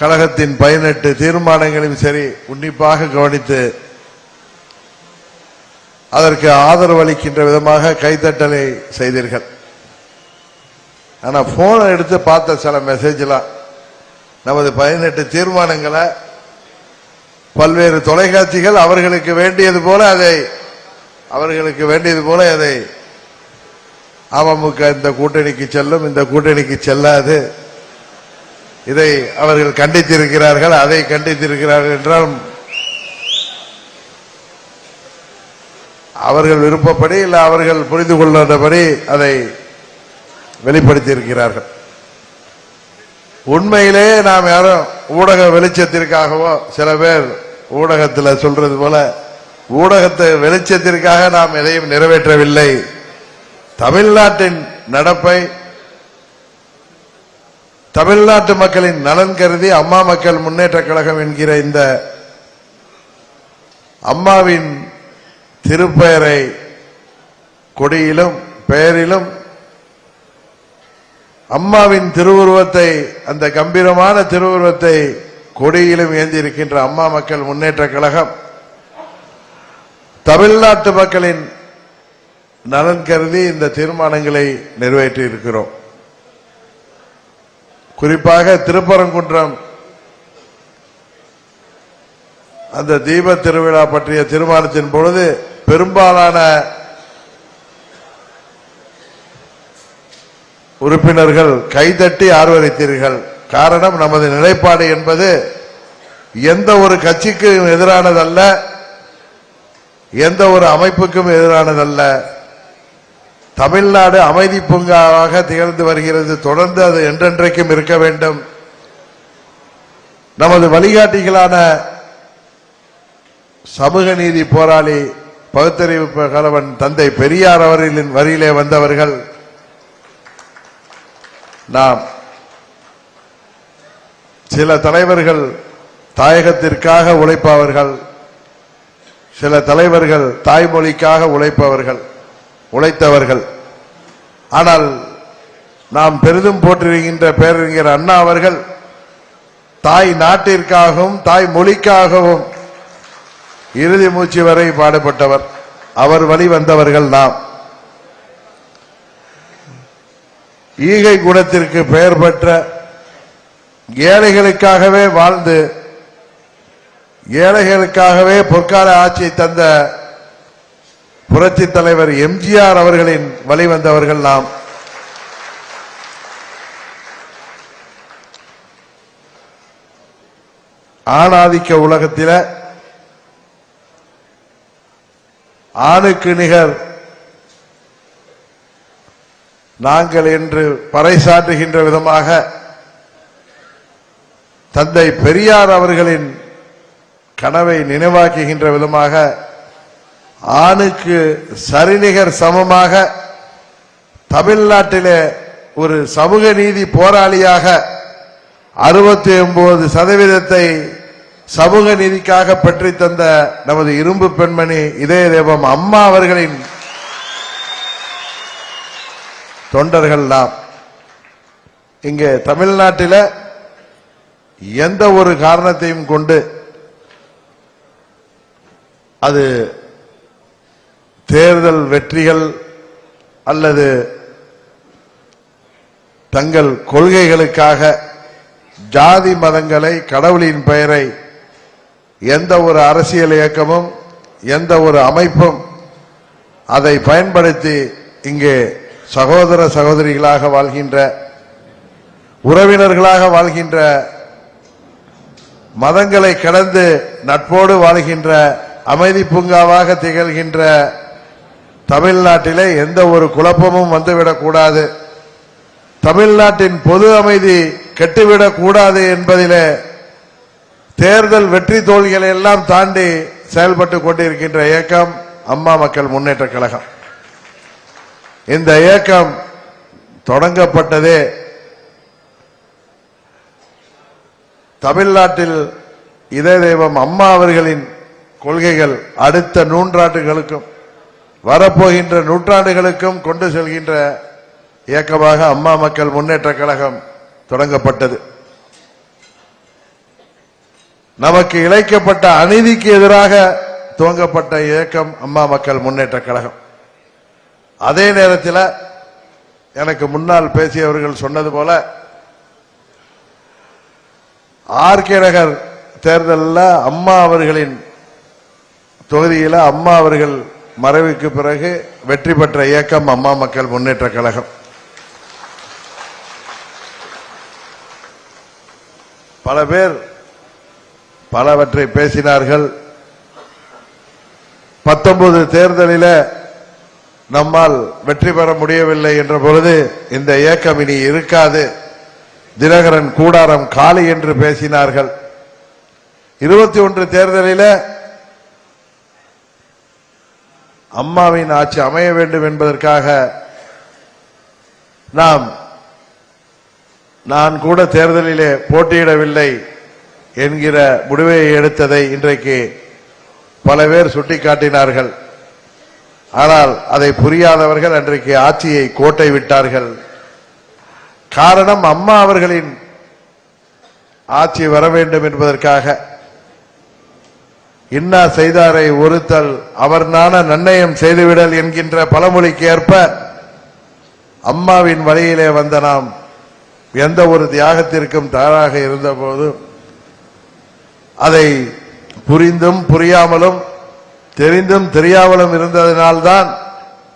கழகத்தின் பதினெட்டு தீர்மானங்களையும் சரி உன்னிப்பாக கவனித்து அதற்கு ஆதரவு அளிக்கின்ற விதமாக கைத்தட்டலை செய்தீர்கள். ஆனா போனை எடுத்து பார்த்த சில மெசேஜ்லாம் நமது பதினெட்டு தீர்மானங்களை பல்வேறு தொலைக்காட்சிகள் அவர்களுக்கு வேண்டியது போல அதை அவர்களுக்கு வேண்டியது போல அதை அமமுக இந்த கூட்டணிக்கு செல்லும் இந்த கூட்டணிக்கு செல்லாது. இதை அவர்கள் கண்டித்திருக்கிறார்கள் அதை கண்டித்திருக்கிறார்கள் என்றால் அவர்கள் விருப்பப்படி இல்ல அவர்கள் புரிந்து கொள்ளாதபடி அதை வெளிப்படுத்தியிருக்கிறார்கள். உண்மையிலே நாம் யாரும் ஊடக வெளிச்சத்திற்காகவோ சில பேர் ஊடகத்தில் சொல்றது போல ஊடகத்தை வெளிச்சத்திற்காக நாம் எதையும் நிறைவேற்றவில்லை. தமிழ்நாட்டின் நடப்பை தமிழ்நாட்டு மக்களின் நலன் கருதி அம்மா மக்கள் முன்னேற்ற கழகம் என்கிற இந்த அம்மாவின் திருப்பெயரை கொடியிலும் பெயரிலும் அம்மாவின் திருவுருவத்தை அந்த கம்பீரமான திருவுருவத்தை கொடியிலும் ஏந்தி இருக்கின்ற அம்மா மக்கள் முன்னேற்ற கழகம் தமிழ்நாட்டு மக்களின் நலன் கருதி இந்த தீர்மானங்களை நிறைவேற்றி இருக்கிறோம் குறிப்பாக திருப்பரங்குன்றம். அந்த தீப திருவிழா பற்றிய தீர்மானத்தின் பொழுது பெரும்பாலான உறுப்பினர்கள் கைதட்டி ஆர்வரித்தீர்கள் காரணம் நமது நிலைப்பாடு என்பது எந்த ஒரு கட்சிக்கும் எதிரானதல்ல எந்த ஒரு அமைப்புக்கும் எதிரானதல்ல. தமிழ்நாடு அமைதி பூங்காவாக திகழ்ந்து வருகிறது. தொடர்ந்து அது என்றென்றைக்கும் இருக்க வேண்டும். நமது வழிகாட்டிகளான சமூக நீதி போராளி பகுத்தறிவு கலவன் தந்தை பெரியார் அவர்களின் வரியிலே வந்தவர்கள் நாம் சில தலைவர்கள் தாயகத்திற்காக உழைப்பவர்கள் சில தலைவர்கள் தாய்மொழிக்காக உழைப்பவர்கள் உழைத்தவர்கள். ஆனால் நாம் பெரிதும் போற்றிருக்கின்ற பேரறிஞர் அண்ணா அவர்கள் தாய் நாட்டிற்காகவும் தாய் மொழிக்காகவும் இறுதி மூச்சு வரை பாடுபட்டவர். அவர் வழி வந்தவர்கள் நாம். ஈகை குணத்திற்கு பெயர் பெற்ற ஏழைகளுக்காகவே வாழ்ந்து ஏழைகளுக்காகவே பொற்கால ஆட்சியை தந்த புரட்சி தலைவர் எம்ஜிஆர் அவர்களின் வழி வந்தவர்கள் நாம். ஆணாதிக்க உலகத்தில ஆணுக்கு நிகர். நாங்கள் என்று பறைசாற்றுகின்ற விதமாக தந்தை பெரியார் அவர்களின் கனவை நினைவாக்குகின்ற விதமாக ஆணுக்கு சரிநிகர் சமமாக தமிழ்நாட்டிலே ஒரு சமூக நீதி போராளியாக அறுபத்தி ஒன்பது சதவீதத்தை சமூக நீதிக்காக பெற்றி தந்த நமது இரும்பு பெண்மணி இதய தேவம் அம்மா அவர்களின் தொண்டர்கள் நாம். இங்கே தமிழ்நாட்டில எந்த ஒரு காரணத்தையும் கொண்டு அது தேர்தல் வெற்றிகள் அல்லது தங்கள் கொள்கைகளுக்காக ஜாதி மதங்களை கடவுளின் பெயரை எந்த ஒரு அரசியல் இயக்கமும் எந்த ஒரு அமைப்பும் அதை பயன்படுத்தி இங்கே சகோதர சகோதரிகளாக வாழ்கின்ற உறவினர்களாக வாழ்கின்ற மதங்களை கடந்து நட்போடு வாழ்கின்ற அமைதி பூங்காவாக திகழ்கின்ற தமிழ்நாட்டிலே எந்த ஒரு குழப்பமும் வந்துவிடக் கூடாது தமிழ்நாட்டின் பொது அமைதி கெட்டுவிடக் கூடாது என்பதிலே தேர்தல் வெற்றி தோல்விகளை எல்லாம் தாண்டி செயல்பட்டு கொண்டிருக்கின்ற இயக்கம் அம்மா மக்கள் முன்னேற்ற கழகம். இந்த இயக்கம் தொடங்கப்பட்டதே தமிழ்நாட்டில் இதய தெய்வம் அம்மா அவர்களின் கொள்கைகள் அடுத்த நூற்றாண்டுகளுக்கும் வரப்போகின்ற நூற்றாண்டுகளுக்கும் கொண்டு செல்கின்ற இயக்கமாக அம்மா மக்கள் முன்னேற்ற கழகம் தொடங்கப்பட்டது. நமக்கு இழைக்கப்பட்ட அநீதிக்கு எதிராக துவங்கப்பட்ட இயக்கம் அம்மா மக்கள் முன்னேற்ற கழகம். அதே நேரத்தில் எனக்கு முன்னால் பேசியவர்கள் சொன்னது போல ஆர்கே நகர் தேர்தலில் அம்மா அவர்களின் தொகுதியில் அம்மா அவர்கள் மறைவுக்கு பிறகு வெற்றி பெற்ற இயக்கம் அம்மா மக்கள் முன்னேற்ற கழகம். பல பேர் பலவற்றை பேசினார்கள். பத்தொன்பது தேர்தலில் நம்மால் வெற்றி பெற முடியவில்லை என்ற பொழுது இந்த இயக்கம் இனி இருக்காது. தினகரன் கூடாரம் காலி என்று பேசினார்கள். இருபத்தி ஒன்று தேர்தலில் அம்மாவின் ஆட்சி அமைய வேண்டும் என்பதற்காக நாம் நான் கூட தேர்தலிலே போட்டியிடவில்லை என்கிற முடிவை எடுத்ததை இன்றைக்கு பல பேர் சுட்டிக்காட்டினார்கள். ஆனால் அதை புரியாதவர்கள் அன்றைக்கு ஆட்சியை கோட்டை விட்டார்கள். காரணம் அம்மா அவர்களின் ஆட்சி வர வேண்டும் என்பதற்காக. இன்னா செய்தாரை ஒருத்தல் அவர் நான நன்னயம் செய்துவிடல் என்கின்ற பழமொழிக்கு ஏற்ப அம்மாவின் வழியிலே வந்த நாம் எந்த ஒரு தியாகத்திற்கும் தயாராக இருந்தபோது அதை புரிந்தும் புரியாமலும் தெரிந்தும் தெரியாமலும் இருந்ததினால்தான்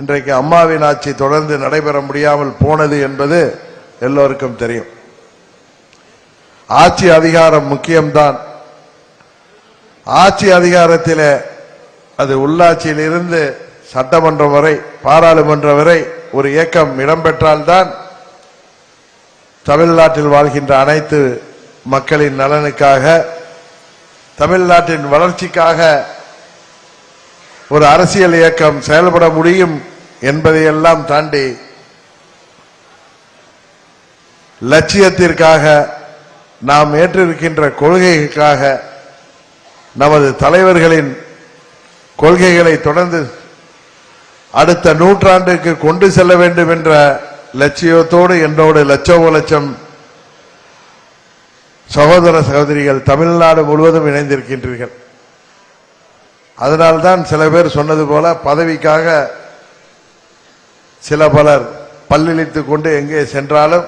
இன்றைக்கு அம்மாவின் ஆட்சி தொடர்ந்து நடைபெற முடியாமல் போனது என்பது எல்லோருக்கும் தெரியும். ஆட்சி அதிகாரம் முக்கியம்தான். ஆட்சி அதிகாரத்தில் அது உள்ளாட்சியில் இருந்து சட்டமன்றம் வரை பாராளுமன்றம் வரை ஒரு இயக்கம் இடம்பெற்றால்தான் தமிழ்நாட்டில் வாழ்கின்ற அனைத்து மக்களின் நலனுக்காக தமிழ்நாட்டின் வளர்ச்சிக்காக ஒரு அரசியல் இயக்கம் செயல்பட முடியும் என்பதையெல்லாம் தாண்டி லட்சியத்திற்காக நாம் ஏற்றிருக்கின்ற கொள்கைக்காக நமது தலைவர்களின் கொள்கைகளை தொடர்ந்து அடுத்த நூற்றாண்டுக்கு கொண்டு செல்ல வேண்டும் என்ற லட்சியத்தோடு என்னோடு லட்சோப லட்சம் சகோதர சகோதரிகள் தமிழ்நாடு முழுவதும் இணைந்திருக்கின்றீர்கள். அதனால்தான் சில பேர் சொன்னது போல பதவிக்காக சில பலர் பல்லிழித்துக் கொண்டு எங்கே சென்றாலும்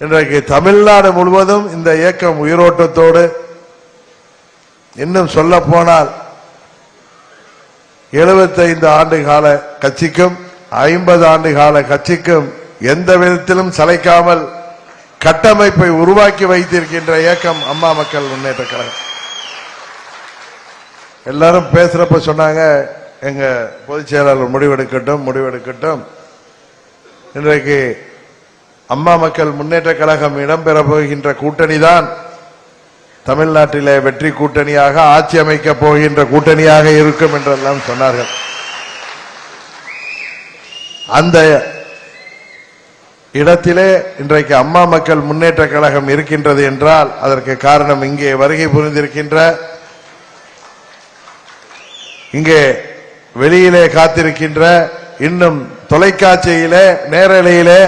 இன்றைக்கு தமிழ்நாடு முழுவதும் இந்த இயக்கம் உயிரோட்டத்தோடு இன்னும் சொல்ல போனால் எழுபத்தைந்து ஆண்டு கால கட்சிக்கும் ஐம்பது ஆண்டு கால கட்சிக்கும் எந்த விதத்திலும் சளைக்காமல் கட்டமைப்பை உருவாக்கி வைத்திருக்கின்ற இயக்கம் அம்மா மக்கள் முன்னேற்ற கழகம். எல்லாரும் பேசுறப்ப சொன்னாங்க எங்க பொதுச் செயலாளர் முடிவெடுக்கட்டும் முடிவெடுக்கட்டும். இன்றைக்கு அம்மா மக்கள் முன்னேற்ற கழகம் இடம்பெற போகின்ற கூட்டணி தான் தமிழ்நாட்டிலே வெற்றி கூட்டணியாக ஆட்சி அமைக்க போகின்ற கூட்டணியாக இருக்கும் என்றெல்லாம் சொன்னார்கள். அந்த இடத்திலே இன்றைக்கு அம்மா மக்கள் முன்னேற்ற கழகம் இருக்கின்றது என்றால் அதற்கு காரணம் இங்கே வருகை புரிந்திருக்கின்ற இங்கே வெளியிலே காத்திருக்கின்ற இன்னும் தொலைக்காட்சியிலே நேரலையிலே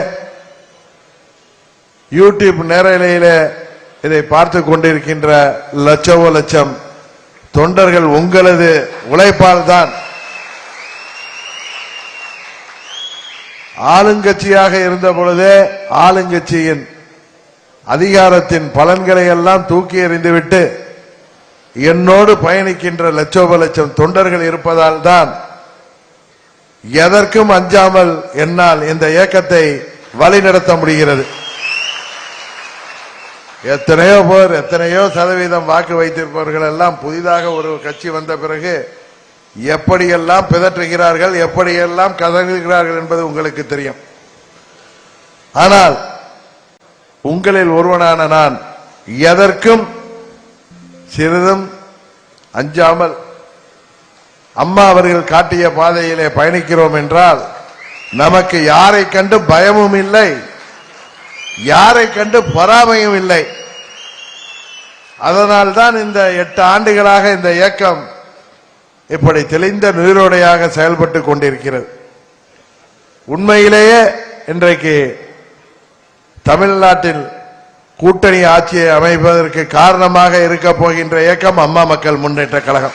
யூடியூப் நேரலையிலே இதை பார்த்து கொண்டிருக்கின்ற லட்சோ லட்சம் தொண்டர்கள் உங்களது உழைப்பால் தான் ஆளுங்கட்சியாக இருந்த பொழுதே ஆளுங்கட்சியின் அதிகாரத்தின் பலன்களை எல்லாம் தூக்கி எறிந்துவிட்டு என்னோடு பயணிக்கின்ற லட்சோப லட்சம் தொண்டர்கள் இருப்பதால் தான் எதற்கும் அஞ்சாமல் என்னால் இந்த இயக்கத்தை வழிநடத்த முடிகிறது. எத்தனையோ பேர் எத்தனையோ சதவீதம் வாக்கு வைத்திருப்பவர்கள் எல்லாம் புதிதாக ஒரு கட்சி வந்த பிறகு எப்படியெல்லாம் பிதற்றுகிறார்கள் எப்படியெல்லாம் கதறுகிறார்கள் என்பது உங்களுக்கு தெரியும். ஆனால் உங்களில் ஒருவனான நான் எதற்கும் சிறிதும் அஞ்சாமல் அம்மா அவர்கள் காட்டிய பாதையிலே பயணிக்கிறோம் என்றால் நமக்கு யாரை கண்டு பயமும் இல்லை. யாரை கண்டு பொறாமையும் இல்லை. அதனால்தான் இந்த எட்டு ஆண்டுகளாக இந்த இயக்கம் இப்படி தெளிந்த நீரோடையாக செயல்பட்டு கொண்டிருக்கிறது. உண்மையிலேயே இன்றைக்கு தமிழ்நாட்டில் கூட்டணி ஆட்சியை அமைப்பதற்கு காரணமாக இருக்க போகின்ற இயக்கம் அம்மா மக்கள் முன்னேற்ற கழகம்.